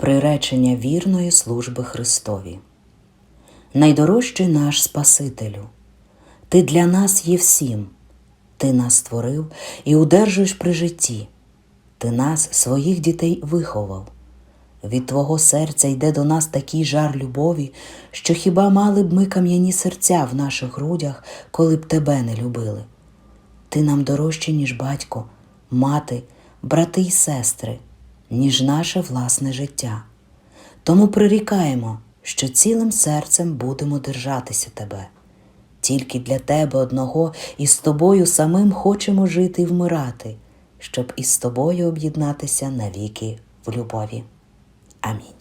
приречення вірної служби Христові. Найдорожчий наш Спасителю, Ти для нас є всім, Ти нас створив і удержуєш при житті, Ти нас, своїх дітей, виховав. Від Твого серця йде до нас такий жар любові, що хіба мали б ми кам'яні серця в наших грудях, коли б тебе не любили. Ти нам дорожче, ніж батько, мати, брати й сестри, ніж наше власне життя. Тому прирікаємо, що цілим серцем будемо держатися тебе. Тільки для тебе одного і з тобою самим хочемо жити і вмирати, щоб із тобою об'єднатися навіки в любові. Амінь.